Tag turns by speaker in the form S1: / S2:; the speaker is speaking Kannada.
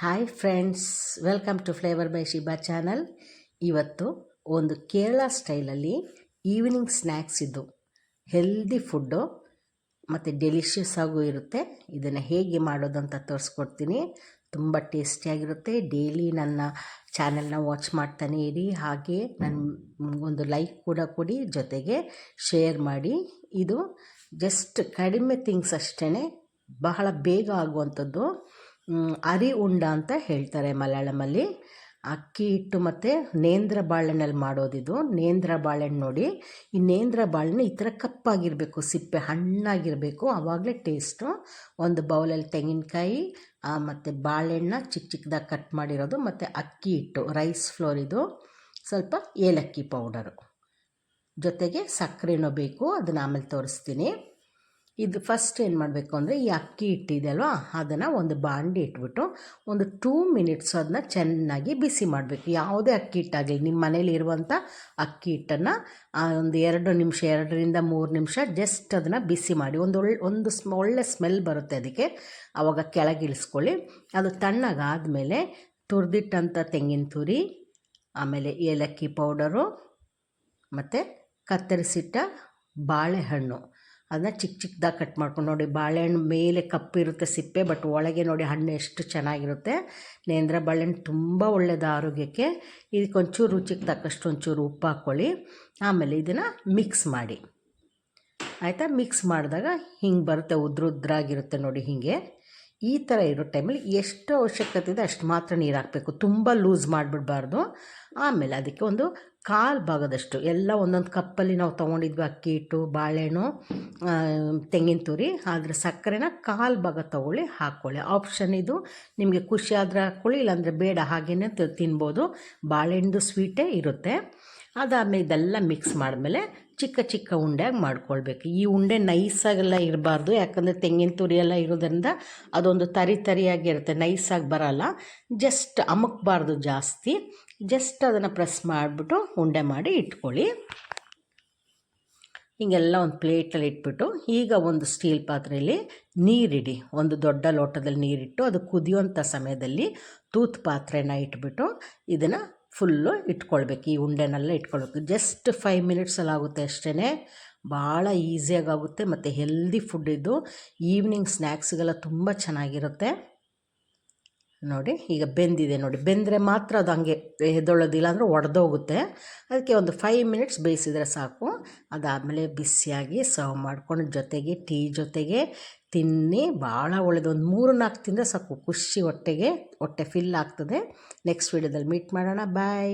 S1: Hi friends, welcome to flavour by Shiba channel. ಇವತ್ತು ಒಂದು ಕೇರಳ ಸ್ಟೈಲಲ್ಲಿ ಈವ್ನಿಂಗ್ ಸ್ನ್ಯಾಕ್ಸ್ ಇದು. ಹೆಲ್ದಿ ಫುಡ್ಡು, ಮತ್ತು ಡೆಲಿಷಿಯಸ್ ಆಗೂ ಇರುತ್ತೆ. ಇದನ್ನು ಹೇಗೆ ಮಾಡೋದು ಅಂತ ತೋರಿಸ್ಕೊಡ್ತೀನಿ. ತುಂಬ ಟೇಸ್ಟಿಯಾಗಿರುತ್ತೆ. ಡೈಲಿ ನನ್ನ ಚಾನೆಲ್ನ ವಾಚ್ ಮಾಡ್ತಾನೆ ಇರಿ. ಹಾಗೆ ನನ್ನ ಒಂದು ಲೈಕ್ ಕೂಡ ಕೊಡಿ, ಜೊತೆಗೆ ಶೇರ್ ಮಾಡಿ. ಇದು ಜಸ್ಟ್ ಕಡಿಮೆ ಥಿಂಗ್ಸ್ ಅಷ್ಟೇ ಬಹಳ ಬೇಗ ಆಗುವಂಥದ್ದು. ಅರಿ ಉಂಡ ಅಂತ ಹೇಳ್ತಾರೆ ಮಲಯಾಳಮಲ್ಲಿ. ಅಕ್ಕಿ ಹಿಟ್ಟು ಮತ್ತು ನೇಂದ್ರ ಬಾಳೆಹಣ್ಣಲ್ಲಿ ಮಾಡೋದಿದು ನೇಂದ್ರ ಬಾಳೆಹಣ್ಣು ನೋಡಿ, ಈ ನೇಂದ್ರ ಬಾಳೆಹಣ್ಣು ಈ ಥರ ಕಪ್ಪಾಗಿರಬೇಕು, ಸಿಪ್ಪೆ ಹಣ್ಣಾಗಿರಬೇಕು ಆವಾಗಲೇ ಟೇಸ್ಟು ಒಂದು ಬೌಲಲ್ಲಿ ತೆಂಗಿನಕಾಯಿ ಮತ್ತು ಬಾಳೆಹಣ್ಣ ಚಿಕ್ಕ ಚಿಕ್ಕದಾಗಿ ಕಟ್ ಮಾಡಿರೋದು, ಮತ್ತು ಅಕ್ಕಿ ಹಿಟ್ಟು ರೈಸ್ ಫ್ಲೋರ್ ಇದು. ಸ್ವಲ್ಪ ಏಲಕ್ಕಿ ಪೌಡರು ಜೊತೆಗೆ ಸಕ್ಕರೆನೂ ಬೇಕು, ಅದನ್ನು ಆಮೇಲೆ ತೋರಿಸ್ತೀನಿ. ಇದು ಫಸ್ಟ್ ಏನು ಮಾಡಬೇಕು ಅಂದರೆ ಈ ಅಕ್ಕಿ ಹಿಟ್ಟಿದೆ ಅಲ್ವಾ, ಅದನ್ನು ಒಂದು ಬಾಂಡಿ ಇಟ್ಬಿಟ್ಟು ಒಂದು ಟೂ ಮಿನಿಟ್ಸ್ ಅದನ್ನ ಚೆನ್ನಾಗಿ ಬಿಸಿ ಮಾಡಬೇಕು. ಯಾವುದೇ ಅಕ್ಕಿ ಹಿಟ್ಟಾಗಲಿ ನಿಮ್ಮ ಮನೇಲಿ ಇರುವಂಥ ಅಕ್ಕಿ ಹಿಟ್ಟನ್ನು ಒಂದು ಎರಡು ನಿಮಿಷ, ಎರಡರಿಂದ ಮೂರು ನಿಮಿಷ ಜಸ್ಟ್ ಅದನ್ನು ಬಿಸಿ ಮಾಡಿ. ಒಂದು ಒಳ್ಳೆ ಒಂದು ಸ್ಮ ಒಳ್ಳೆ ಸ್ಮೆಲ್ ಬರುತ್ತೆ ಅದಕ್ಕೆ. ಆವಾಗ ಕೆಳಗಿಳಿಸ್ಕೊಳ್ಳಿ ಅದು ತಣ್ಣಗಾದಮೇಲೆ ತುರಿದಿಟ್ಟಂಥ ತೆಂಗಿನ ತುರಿ, ಆಮೇಲೆ ಏಲಕ್ಕಿ ಪೌಡರು, ಮತ್ತು ಕತ್ತರಿಸಿಟ್ಟ ಬಾಳೆಹಣ್ಣು. ಅದನ್ನ ಚಿಕ್ಕ ಚಿಕ್ಕದಾಗಿ ಕಟ್ ಮಾಡ್ಕೊಂಡು ನೋಡಿ, ಬಾಳೆಹಣ್ಣು ಮೇಲೆ ಕಪ್ಪಿರುತ್ತೆ ಸಿಪ್ಪೆ ಬಟ್ ಒಳಗೆ ನೋಡಿ ಹಣ್ಣು ಎಷ್ಟು ಚೆನ್ನಾಗಿರುತ್ತೆ. ನೇಂದ್ರ ಬಾಳೆಹಣ್ಣು ತುಂಬ ಒಳ್ಳೆಯದು ಆರೋಗ್ಯಕ್ಕೆ. ಇದಕ್ಕೆ ಒಂಚೂರು ರುಚಿಗೆ ತಕ್ಕಷ್ಟು ಒಂಚೂರು ಉಪ್ಪು ಹಾಕ್ಕೊಳ್ಳಿ. ಆಮೇಲೆ ಇದನ್ನು ಮಿಕ್ಸ್ ಮಾಡಿ. ಆಯಿತಾ? ಮಿಕ್ಸ್ ಮಾಡಿದಾಗ ಹಿಂಗೆ ಬರುತ್ತೆ ಉದ್ರ ಉದ್ರಾಗಿರುತ್ತೆ ನೋಡಿ ಹೀಗೆ. ಈ ಥರ ಇರೋ ಟೈಮಲ್ಲಿ ಎಷ್ಟು ಅವಶ್ಯಕತೆ ಇದೆ ಅಷ್ಟು ಮಾತ್ರ ನೀರು ಹಾಕಬೇಕು ತುಂಬ ಲೂಸ್ ಮಾಡಿಬಿಡಬಾರ್ದು. ಆಮೇಲೆ ಅದಕ್ಕೆ ಒಂದು ಕಾಲು ಭಾಗದಷ್ಟು, ಎಲ್ಲ ಒಂದೊಂದು ಕಪ್ಪಲ್ಲಿ ನಾವು ತೊಗೊಂಡಿದ್ವಿ ಅಕ್ಕಿ ಹಿಟ್ಟು, ಬಾಳೆಹಣ್ಣು ತೆಂಗಿನ ತುರಿ, ಆದರೆ ಸಕ್ಕರೆನ ಕಾಲು ಭಾಗ ತೊಗೊಳ್ಳಿ ಹಾಕ್ಕೊಳ್ಳಿ ಆಪ್ಷನ್ ಇದು, ನಿಮಗೆ ಖುಷಿ ಆದರೆ ಹಾಕ್ಕೊಳ್ಳಿ ಇಲ್ಲಾಂದರೆ ಬೇಡ ಹಾಗೇ ತಿನ್ಬೋದು. ಬಾಳೆಹಣ್ಣು ಸ್ವೀಟೇ ಇರುತ್ತೆ. ಅದಾದಮೇಲೆ ಇದೆಲ್ಲ ಮಿಕ್ಸ್ ಮಾಡಿದ್ಮೇಲೆ ಚಿಕ್ಕ ಚಿಕ್ಕ ಉಂಡೆಯಾಗಿ ಮಾಡ್ಕೊಳ್ಬೇಕು. ಈ ಉಂಡೆ ನೈಸಾಗೆಲ್ಲ ಇರಬಾರ್ದು. ಯಾಕಂದರೆ ತೆಂಗಿನ ತುರಿ ಎಲ್ಲ ಇರೋದ್ರಿಂದ ಅದೊಂದು ತರಿ ತರಿಯಾಗಿರುತ್ತೆ. ನೈಸಾಗಿ ಬರಲ್ಲ. ಜಸ್ಟ್ ಅಮಕ್ಬಾರ್ದು ಜಾಸ್ತಿ. ಜಸ್ಟ್ ಅದನ್ನು ಪ್ರೆಸ್ ಮಾಡಿಬಿಟ್ಟು ಉಂಡೆ ಮಾಡಿ ಇಟ್ಕೊಳ್ಳಿ. ಹೀಗೆಲ್ಲ ಒಂದು ಪ್ಲೇಟಲ್ಲಿ ಇಟ್ಬಿಟ್ಟು ಈಗ ಒಂದು ಸ್ಟೀಲ್ ಪಾತ್ರೆಯಲ್ಲಿ ನೀರಿಡಿ. ಒಂದು ದೊಡ್ಡ ಲೋಟದಲ್ಲಿ ನೀರಿಟ್ಟು ಅದು ಕುದಿಯುವಂಥ ಸಮಯದಲ್ಲಿ ತೂತ್ ಪಾತ್ರೆನ ಇಟ್ಬಿಟ್ಟು ಇದನ್ನು ಫುಲ್ಲು ಇಟ್ಕೊಳ್ಬೇಕು, ಈ ಉಂಡೆನೆಲ್ಲ ಇಟ್ಕೊಳ್ಬೇಕು. ಜಸ್ಟ್ ಫೈವ್ ಮಿನಿಟ್ಸಲ್ಲಿ ಆಗುತ್ತೆ ಅಷ್ಟೇ ಭಾಳ ಈಸಿಯಾಗಿ ಆಗುತ್ತೆ ಮತ್ತು ಹೆಲ್ದಿ ಫುಡ್ ಇದು. ಈವ್ನಿಂಗ್ ಸ್ನ್ಯಾಕ್ಸ್ಗೆಲ್ಲ ತುಂಬ ಚೆನ್ನಾಗಿರುತ್ತೆ. ನೋಡಿ, ಈಗ ಬೆಂದಿದೆ ನೋಡಿ. ಬೆಂದರೆ ಮಾತ್ರ ಅದು ಹಂಗೆ ಎದ್ದೊಳ್ಳೋದಿಲ್ಲ ಅಂದರೆ ಒಡೆದೋಗುತ್ತೆ. ಅದಕ್ಕೆ ಒಂದು ಫೈವ್ ಮಿನಿಟ್ಸ್ ಬೇಯಿಸಿದರೆ ಸಾಕು. ಅದಾದಮೇಲೆ ಬಿಸಿಯಾಗಿ ಸರ್ವ್ ಮಾಡ್ಕೊಂಡು ಜೊತೆಗೆ ಟೀ ಜೊತೆಗೆ ತಿನ್ನಿ. ಭಾಳ ಒಳ್ಳೆಯದು ಒಂದು ಮೂರು ನಾಲ್ಕು ತಿಂದರೆ ಸಾಕು. ಖುಷಿ ಹೊಟ್ಟೆಗೆ, ಹೊಟ್ಟೆ ಫಿಲ್ ಆಗ್ತದೆ. ನೆಕ್ಸ್ಟ್ ವೀಡಿಯೋದಲ್ಲಿ ಮೀಟ್ ಮಾಡೋಣ. ಬಾಯ್